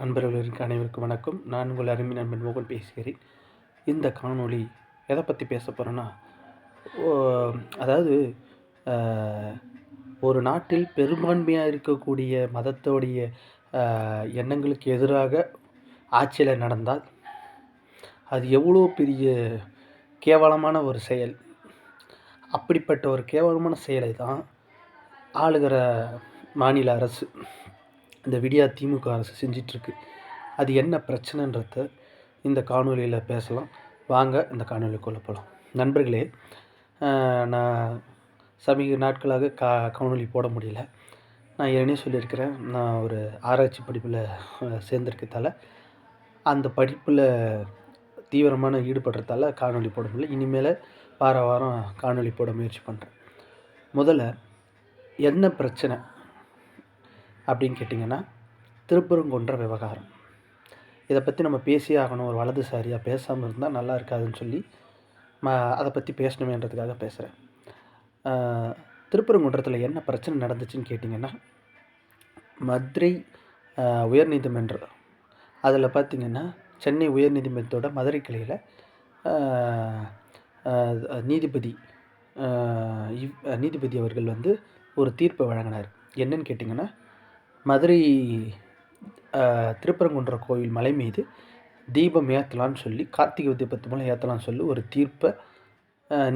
நண்பர்களுக்கு அனைவருக்கும் வணக்கம். நான் உங்கள் அருமை நண்பன் மோகன் பேசுகிறேன். இந்த காணொளி எதை பற்றி பேச போகிறேன்னா அதாவது ஒரு நாட்டில் பெரும்பான்மையாக இருக்கக்கூடிய மதத்தோடைய எண்ணங்களுக்கு எதிராக ஆட்சியில் நடந்தால் அது எவ்வளோ பெரிய கேவலமான ஒரு செயல். அப்படிப்பட்ட ஒரு கேவலமான செயலை தான் ஆளுகிற மாநில அரசு. இந்த விடியா திமுக அரசு செஞ்சிட்ருக்கு. அது என்ன பிரச்சனைன்றத இந்த காணொளியில் பேசலாம். வாங்க இந்த காணொளிக்குள்ளே போகலாம் நண்பர்களே நான் சமீப நாட்களாக கா காணொலி போட முடியல. நான் ஏற்கனவே சொல்லியிருக்கிறேன் நான் ஒரு ஆராய்ச்சி படிப்பில் சேர்ந்துருக்கதால அந்த படிப்பில் தீவிரமான ஈடுபடுறதால காணொளி போட முடியல. இனிமேல் வார வாரம் காணொலி போட முயற்சி பண்ணுறேன் முதல்ல என்ன பிரச்சனை? அப்படின்னு கேட்டிங்கன்னா திருப்பரங்குன்ற விவகாரம். இதை பற்றி நம்ம பேசியே ஆகணும். ஒரு வலதுசாரியாக பேசாமல் இருந்தால் நல்லா இருக்காதுன்னு சொல்லி ம அதை பற்றி பேசணுமேன்றதுக்காக பேசுகிறேன் திருப்பரங்குன்றத்தில் என்ன பிரச்சனை நடந்துச்சுன்னு கேட்டிங்கன்னா மதுரை உயர்நீதிமன்றம் அதில் பார்த்திங்கன்னா சென்னை உயர்நீதிமன்றத்தோட மதுரை கிளையில் நீதிபதி இவ்- நீதிபதி அவர்கள் வந்து ஒரு தீர்ப்பை வழங்கினார். என்னன்னு கேட்டிங்கன்னா மதுரை திருப்பரங்குன்ற கோவில் மலை மீது தீபம் ஏற்றலான்னு சொல்லி கார்த்திகை தீபத்து மூலம் ஏற்றலான்னு சொல்லி ஒரு தீர்ப்பை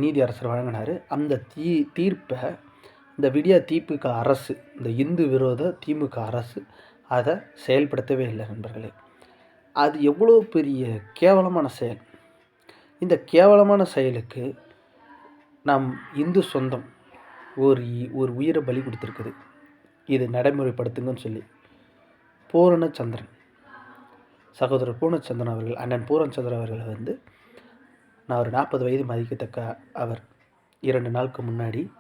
நீதி அரசர் வழங்கினார். அந்த தீ தீர்ப்பை இந்த விடியா திமுக அரசு இந்த இந்து விரோத திமுக அரசு அதை செயல்படுத்தவே இல்லை நண்பர்களே. அது எவ்வளோ பெரிய கேவலமான செயல். இந்த கேவலமான செயலுக்கு நம் இந்து சொந்தம் ஒரு ஒரு உயிரை பலி கொடுத்துருக்குது. நடைமுறைப்படுத்துங்கன்னு சொல்லி. பூரணச்சந்திரன். சகோதரர் பூர்ணச்சந்திரன் அவர்கள் அண்ணன் பூரணச்சந்திரன் அவர்களை வந்து நான் ஒரு நாற்பது வயது மதிக்கத்தக்க அவர். இரண்டு நாளுக்கு முன்னாடி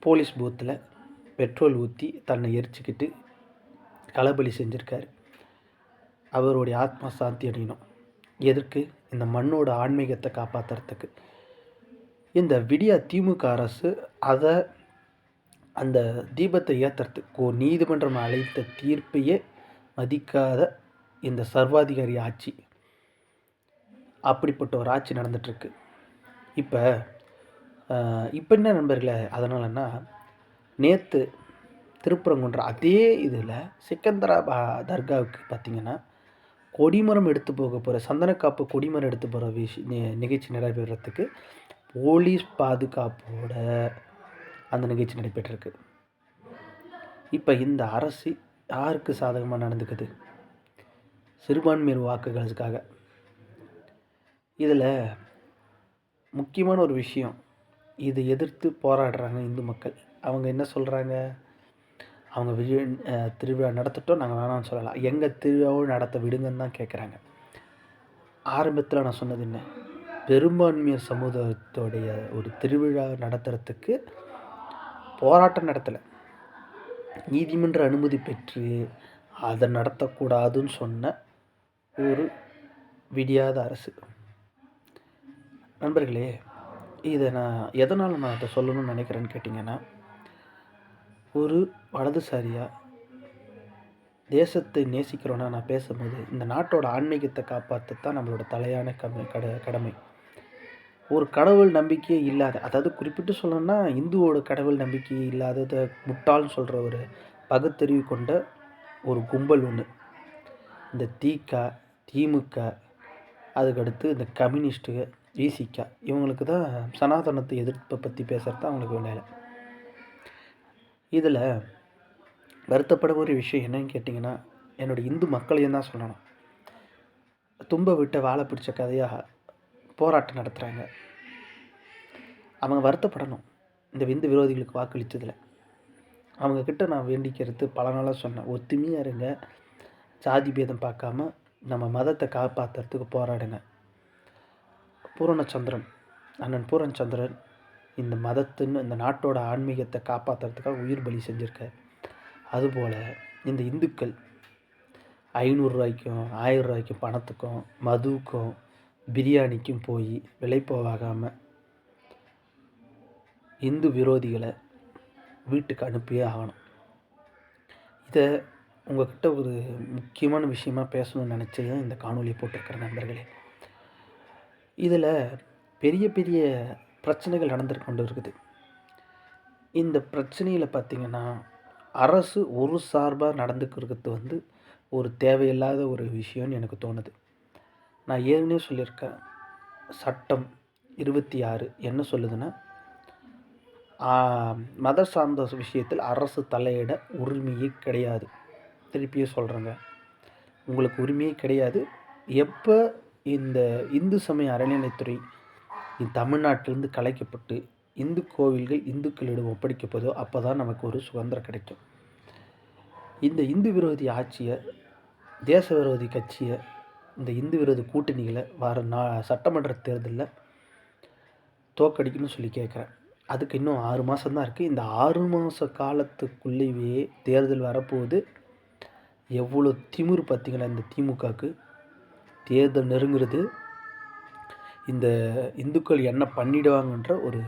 போலீஸ் பூத்தில் பெட்ரோல் ஊற்றி தன்னை எரிச்சிக்கிட்டு களபலி செஞ்சுருக்காரு. அவருடைய ஆத்மா சாந்தி அடையணும். எதற்கு? இந்த மண்ணோட ஆன்மீகத்தை காப்பாற்றுறதுக்கு இந்த விடியா திமுக அரசு அதை அந்த தீபத்தை ஏற்றுறதுக்கு ஒரு நீதிமன்றம் அழைத்த தீர்ப்பையே மதிக்காத இந்த சர்வாதிகாரி ஆட்சி. அப்படிப்பட்ட ஒரு ஆட்சி நடந்துட்டுருக்கு. இப்போ இப்போ என்ன நண்பர்களே அதனாலன்னா நேற்று திருப்பரங்குன்ற அதே இதில் சிக்கந்தராபா தர்காவுக்கு பார்த்தீங்கன்னா கொடிமரம் எடுத்து போக போகிற சந்தனக்காப்பு கொடிமரம் எடுத்து போகிற விஷ நிகழ்ச்சி நிறைவேறத்துக்கு போலீஸ் பாதுகாப்போட அந்த நிகழ்ச்சி நடைபெற்றிருக்கு. இப்போ இந்த அரசு யாருக்கு சாதகமாக நடந்துக்குது? சிறுபான்மையர் வாக்குகளுக்காக. இதில் முக்கியமான ஒரு விஷயம் இதை எதிர்த்து போராடுறாங்க இந்து மக்கள். அவங்க என்ன சொல்கிறாங்க அவங்க விஜய திருவிழா நடத்தட்டும் நாங்கள் வேணாம்னு சொல்லலாம் எங்கள் திருவிழாவும் நடத்த விடுங்கன்னு தான் கேட்குறாங்க ஆரம்பத்தில் நான் சொன்னது என்ன? பெரும்பான்மையர் சமூகத்தோடைய ஒரு திருவிழா நடத்துகிறதுக்கு போராட்டம் நடத்தலை. நீதிமன்ற அனுமதி பெற்று அதை நடத்தக்கூடாதுன்னு சொன்ன ஒரு விடியாத அரசு. நண்பர்களே இதை நான் எதனால் நான் இதை சொல்லணும்னு நினைக்கிறேன்னு கேட்டிங்கன்னா ஒரு வலதுசாரியாக தேசத்தை நேசிக்கிறோன்னா நான் பேசும்போது இந்த நாட்டோட ஆன்மீகத்தை காப்பாற்றத்தான் நம்மளோட தலையான கம கட கடமை. ஒரு கடவுள் நம்பிக்கையே இல்லாத அதாவது குறிப்பிட்டு சொல்லணும்னா இந்துவோட கடவுள் நம்பிக்கை இல்லாததை முட்டாள்னு சொல்கிற ஒரு பகுத்தறிவு கொண்ட ஒரு கும்பல் ஒன்று இந்த தீகா திமுக அதுக்கடுத்து இந்த கம்யூனிஸ்ட்டுக விசிகா இவங்களுக்கு தான் சனாதனத்தை எதிர்ப்பை பற்றி பேசுகிறது தான் அவங்களுக்கு வேலை. இதில் வருத்தப்பட ஒரு விஷயம் என்னன்னு கேட்டிங்கன்னா என்னோடய இந்து மக்களையும் தான் சொல்லணும். தும்ப விட்ட வாழை பிடிச்ச கதையாக போராட்டம் நடத்துகிறாங்க அவங்க வருத்தப்படணும். இந்த விந்து விரோதிகளுக்கு வாக்களித்ததில். அவங்கக்கிட்ட நான் வேண்டிக்கிறது பல நாளாக சொன்னேன். ஒத்துமையாக இருங்க. ஜாதி பேதம் பார்க்காம நம்ம மதத்தை காப்பாற்றுறதுக்கு போராடுங்க. பூரணச்சந்திரன் அண்ணன் பூரணச்சந்திரன் இந்த மதத்தின் இந்த நாட்டோட ஆன்மீகத்தை காப்பாற்றுறதுக்காக உயிர் பலி செஞ்சுருக்கார். அதுபோல் இந்த இந்துக்கள் ஐநூறுரூவாய்க்கும் ஆயிரம் ரூபாய்க்கும் பணத்துக்கும் மதுவுக்கும் பிரியாணிக்கும் போய் விலை இந்து விரோதிகளை வீட்டுக்கு அனுப்பியே ஆகணும். இதை உங்ககிட்ட ஒரு முக்கியமான விஷயமா பேசணும்னு நினச்சி தான் இந்த காணொலியை போட்டிருக்கிற நண்பர்களே. இதில் பெரிய பெரிய பிரச்சனைகள் நடந்துட்டு கொண்டு இருக்குது. இந்த பிரச்சனையில் பார்த்திங்கன்னா அரசு ஒரு சார்பாக நடந்துக்கிறது வந்து ஒரு தேவையில்லாத ஒரு விஷயம்னு எனக்கு தோணுது. நான் ஏற்கனவே சொல்லியிருக்கேன் சட்டம் இருபத்தி ஆறு என்ன சொல்லுதுன்னா மத சார்ந்த விஷயத்தில் அரசு தலையிட உரிமையே கிடையாது. திருப்பியும் சொல்கிறேங்க உங்களுக்கு உரிமையே கிடையாது. எப்போ இந்த இந்து சமய அறநிலைத்துறை தமிழ்நாட்டிலேருந்து கலைக்கப்பட்டு இந்து கோவில்கள் இந்துக்களிடம் ஒப்படைக்கப்பதோ அப்போ தான் நமக்கு ஒரு சுதந்திரம் கிடைக்கும். இந்த இந்து விரோதி ஆட்சியை தேச விரோதி கட்சியை இந்த இந்து விரோத கூட்டணிகளை வர நா சட்டமன்ற தேர்தலில் தோக்கடிக்கணும்னு சொல்லி கேட்குறேன். அதுக்கு இன்னும் ஆறு மாதம் தான் இருக்குது இந்த ஆறு மாத காலத்துக்குள்ளேயே தேர்தல் வரப்போகுது. எவ்வளோ திமிர் பார்த்திங்களா இந்த திமுகவுக்கு? தேர்தல் நெருங்குறது. இந்த இந்துக்கள் என்ன பண்ணிடுவாங்கன்ற ஒரு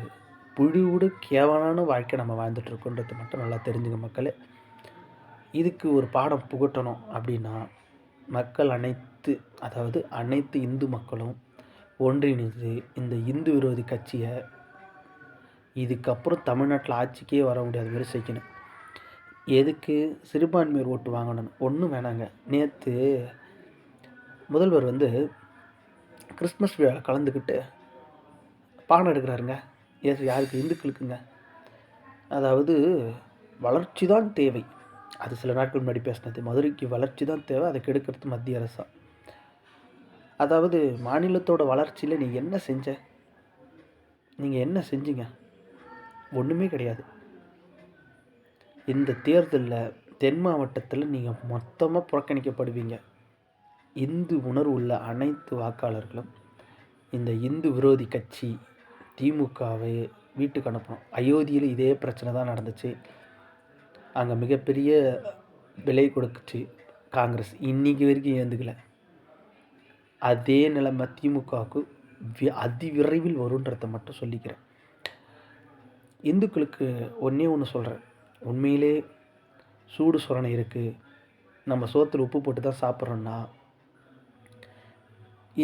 புழுவுடு கேவலான வாழ்க்கை நம்ம வாழ்ந்துட்டுருக்கோன்றது மட்டும் நல்லா தெரிஞ்சுங்க மக்களே. இதுக்கு ஒரு பாடம் புகட்டணும் அப்படின்னா மக்கள் அனைத்து அதாவது அனைத்து இந்து மக்களும் ஒன்றிணைந்து இந்த இந்து விரோதி கட்சியை இதுக்கப்புறம் தமிழ்நாட்டில் ஆட்சிக்கே வர முடியாத மாதிரி செய்யணும். எதுக்கு சிறுபான்மையர் ஓட்டு வாங்கணும் ஒன்றும் வேணாங்க. நேற்று முதல்வர் வந்து கிறிஸ்மஸ் விழா கலந்துக்கிட்டு பாடம் எடுக்கிறாருங்க. ஏன் யாருக்கு? இந்துக்களுக்குங்க. அதாவது வளர்ச்சி தான் தேவை. அது சில நாட்கள் முன்னாடி பேசினது. மதுரைக்கு வளர்ச்சி தான் தேவை அதை கெடுக்கிறது மத்திய அரசா? அதாவது மாநிலத்தோட வளர்ச்சியில் நீ என்ன செஞ்ச? நீங்கள் என்ன செஞ்சீங்க? ஒன்றுமே கிடையாது. இந்த தேர்தலில் தென் மாவட்டத்தில் நீங்கள் மொத்தமாக புறக்கணிக்கப்படுவீங்க. இந்து உணர்வு உள்ள அனைத்து வாக்காளர்களும் இந்த இந்து விரோதி கட்சி திமுகவை வீட்டுக்கு அனுப்பணும். அயோத்தியில் இதே பிரச்சனை தான் நடந்துச்சு. அங்கே மிகப்பெரிய விலை கொடுத்துச்சு காங்கிரஸ். இன்றைக்கி வரைக்கும் ஏந்துக்கல. அதே நிலைமை திமுகவுக்கு வி அதி விரைவில் வருன்றதை மட்டும் சொல்லிக்கிறேன். இந்துக்களுக்கு ஒன்றே ஒன்று சொல்கிறேன் உண்மையிலே சூடு சுரணை இருக்குது நம்ம சோத்தில் உப்பு போட்டு தான் சாப்பிட்றோன்னா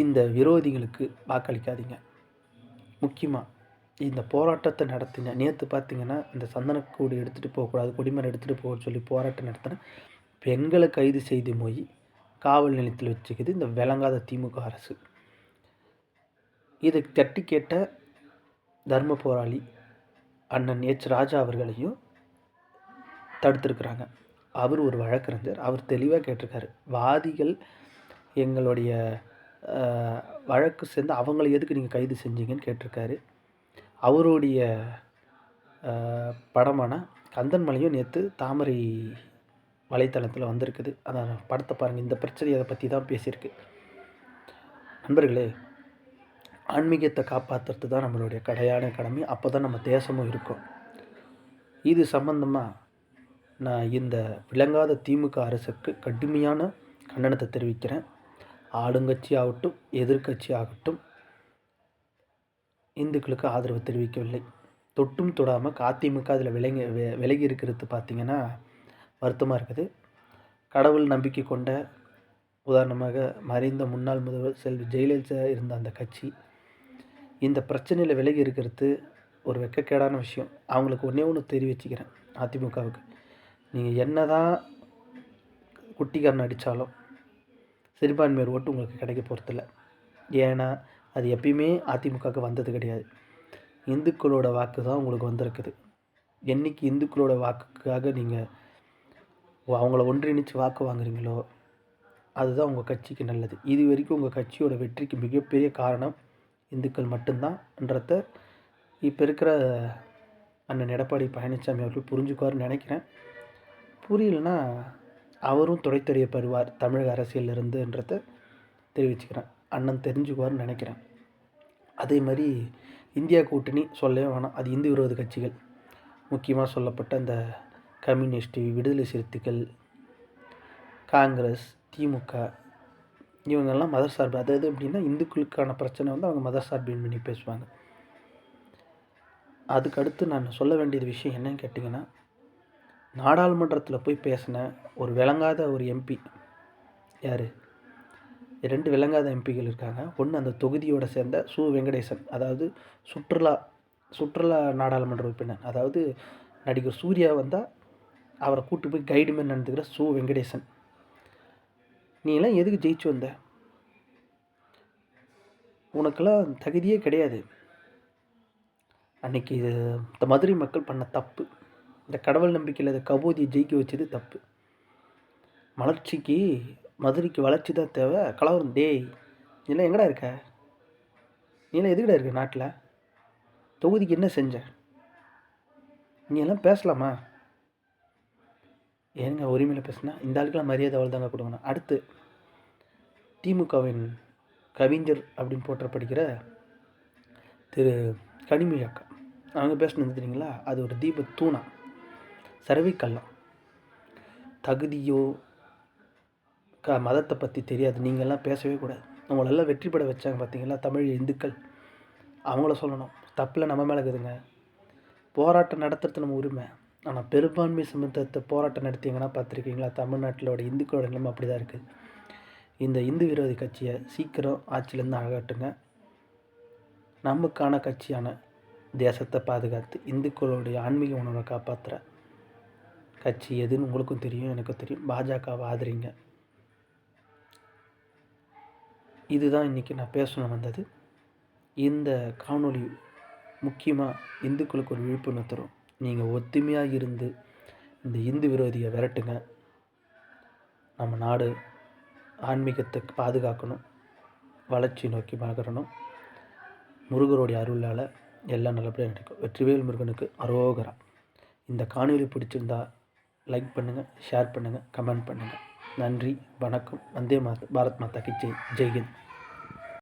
இந்த விரோதிகளுக்கு வாக்களிக்காதீங்க. முக்கியமாக இந்த போராட்டத்தை நடத்தின நேற்று பார்த்தீங்கன்னா இந்த சந்தனக்கூடி எடுத்துகிட்டு போகக்கூடாது கொடிமரம் எடுத்துகிட்டு போக சொல்லி போராட்டம் நடத்தின பெண்களை கைது செய்து போய் காவல் நிலையத்தில் வச்சுக்குது இந்த விளங்காத திமுக அரசு. இதை தட்டி கேட்ட தர்ம போராளி அண்ணன் எச். ராஜா அவர்களையும் தடுத்துருக்குறாங்க. அவர் ஒரு வழக்கறிஞர். அவர் தெளிவாக கேட்டிருக்காரு. வாதிகள் எங்களுடைய வழக்கு சேர்ந்து அவங்களை எதுக்கு நீங்கள் கைது செஞ்சீங்கன்னு கேட்டிருக்காரு. அவருடைய படமான கந்தன்மலையும் நேற்று தாமரை வலைத்தளத்தில் வந்திருக்குது. அதான் படத்தை பாருங்கள் இந்த பிரச்சனை அதை பற்றி தான் பேசியிருக்கு. நண்பர்களே ஆன்மீகத்தை காப்பாற்றுறது தான் நம்மளுடைய கடையான கடமை. அப்போ தான் நம்ம தேசமும் இருக்கும். இது சம்பந்தமாக நான் இந்த விளங்காத திமுக அரசுக்கு கடுமையான கண்டனத்தை தெரிவிக்கிறேன். ஆளுங்கட்சி ஆகட்டும் எதிர்கட்சி ஆகட்டும் இந்துக்களுக்கு ஆதரவு தெரிவிக்கவில்லை. தொட்டும் தொடாமல் அதிமுக அதில் விலங்கி விலகி இருக்கிறது பார்த்திங்கன்னா வருத்தமாக இருக்குது. கடவுள் நம்பிக்கை கொண்ட உதாரணமாக மறைந்த முன்னாள் முதல்வர் செல்வி ஜெயலலிதா இருந்த அந்த கட்சி இந்த பிரச்சனையில் விலகி இருக்கிறது ஒரு வெக்கக்கேடான விஷயம். அவங்களுக்கு ஒன்றே ஒன்று தெரிவிச்சுக்கிறேன் அதிமுகவுக்கு. நீங்கள் என்ன தான் குட்டிக்காரன் அடித்தாலும் சிறுபான்மையர் ஓட்டு உங்களுக்கு கிடைக்க போகிறதில்ல ஏன்னா அது எப்பயுமே அதிமுகவுக்கு வந்தது கிடையாது. இந்துக்களோட வாக்கு தான் உங்களுக்கு வந்திருக்குது. என்றைக்கு இந்துக்களோட வாக்குக்காக நீங்கள் அவங்கள ஒன்றிணைச்சு வாக்கு வாங்குறீங்களோ அதுதான் உங்கள் கட்சிக்கு நல்லது. இது வரைக்கும் உங்கள் கட்சியோட வெற்றிக்கு மிகப்பெரிய காரணம் இந்துக்கள் மட்டும்தான்ன்றத இப்போ இருக்கிற அண்ணன் எடப்பாடி பழனிசாமி அவர்கள் புரிஞ்சுக்குவார்னு நினைக்கிறேன். புரியலன்னா அவரும் துடைத்தறியப்படுவார் தமிழக அரசியலிருந்துன்றத தெரிவிச்சுக்கிறேன். அண்ணன் தெரிஞ்சுக்குவார்னு நினைக்கிறேன். அதே மாதிரி இந்தியா கூட்டணி சொல்லவே வேணாம். அது இந்து விரோத கட்சிகள். முக்கியமாக சொல்லப்பட்ட அந்த கம்யூனிஸ்ட்டு விடுதலை சிறுத்தைகள் காங்கிரஸ் திமுக இவங்கெல்லாம் மத சார்பு. அதாவது எப்படின்னா இந்துக்களுக்கான பிரச்சனை வந்து அவங்க மத சார்பின் பண்ணி பேசுவாங்க. அதுக்கடுத்து நான் சொல்ல வேண்டியது விஷயம் என்னன்னு கேட்டிங்கன்னா நாடாளுமன்றத்தில் போய் பேசின ஒரு விளங்காத ஒரு எம்பி யார்? ரெண்டு விளங்காத எம்பிகள் இருக்காங்க. ஒன்று அந்த தொகுதியோட சேர்ந்த சு. வெங்கடேசன் அதாவது சுற்றுலா சுற்றுலா நாடாளுமன்ற உறுப்பினர். அதாவது நடிகர் சூர்யா வந்தால் அவரை கூட்டு போய் கைடு மாதிரி நடந்துக்கிற சு. வெங்கடேசன். நீ எல்லாம் எதுக்கு ஜெயிச்சு வந்த? உனக்கெல்லாம் தகுதியே கிடையாது. அன்னைக்கு இது இந்த மதுரை மக்கள் பண்ண தப்பு. இந்த கடவுள் நம்பிக்கையில் இந்த கபோதியை ஜெயிக்க வச்சது தப்பு. மலர்ச்சிக்கு மதுரைக்கு வளர்ச்சி தான் தேவை. கலவரம் டேய் நீலாம் எங்கடா இருக்க? நீலாம் எதுக்கடா இருக்க நாட்டில்? தொகுதிக்கு என்ன செஞ்ச? நீ எல்லாம் பேசலாமா? ஏங்க உரிமையில் பேசுனா? இந்த ஆளுக்கெல்லாம் மரியாதை அவள் தாங்க கொடுக்கணும். அடுத்து திமுகவின் கவிஞர் அப்படின்னு போற்ற படிக்கிற திரு கனிமொழி அக்கா. அவங்க பேசினது தெரியுங்களா? அது ஒரு தீப தூணா. சரவிக்கல்லாம். தகுதியோ க மதத்தை பற்றி தெரியாது. நீங்கள்லாம் பேசவே கூடாது. அவங்களெல்லாம் வெற்றி பெற வச்சாங்க பார்த்தீங்களா தமிழ் இந்துக்கள். அவங்கள சொல்லணும். தப்பில் நம்ம மேலே இருக்குதுங்க. போராட்டம் நடத்துறது நம்ம உரிமை. ஆனால் பெரும்பான்மை சமத்துவத்தை போராட்டம் நடத்திங்கன்னா பார்த்துருக்கீங்களா தமிழ்நாட்டிலோட இந்துக்களோட நிலைமை அப்படி தான் இருக்குது இந்த இந்து விரோதி கட்சியை சீக்கிரம் ஆட்சியிலேருந்து அழகட்டுங்க நமக்கான கட்சியான தேசத்தை பாதுகாத்து இந்துக்களுடைய ஆன்மீக உணர்வை காப்பாற்றுற கட்சி எதுன்னு உங்களுக்கும் தெரியும் எனக்கும் தெரியும். பாஜகவை ஆதரிங்க. இதுதான் இன்றைக்கி நான் பேசணும் வந்தது. இந்த காணொளி முக்கியமாக இந்துக்களுக்கு ஒரு விழிப்புணர்வு தரும். நீங்கள் ஒத்துமையாக இருந்து இந்த இந்து விரோதியை விரட்டுங்க. நம்ம நாடு ஆன்மீகத்தை பாதுகாக்கணும். வளர்ச்சி நோக்கி பார்க்கணும் முருகருடைய அருளால் எல்லாம் நல்லபடியாக நடக்கும். வெற்றிவேல் முருகனுக்கு அரோகரா. இந்த காணொலி பிடிச்சிருந்தா லைக் பண்ணுங்கள் ஷேர் பண்ணுங்கள் கமெண்ட் பண்ணுங்கள் நன்றி வணக்கம். வந்தே மாத பாரத் மாதா கி ஜெய் ஜெய்ஹிந்த்.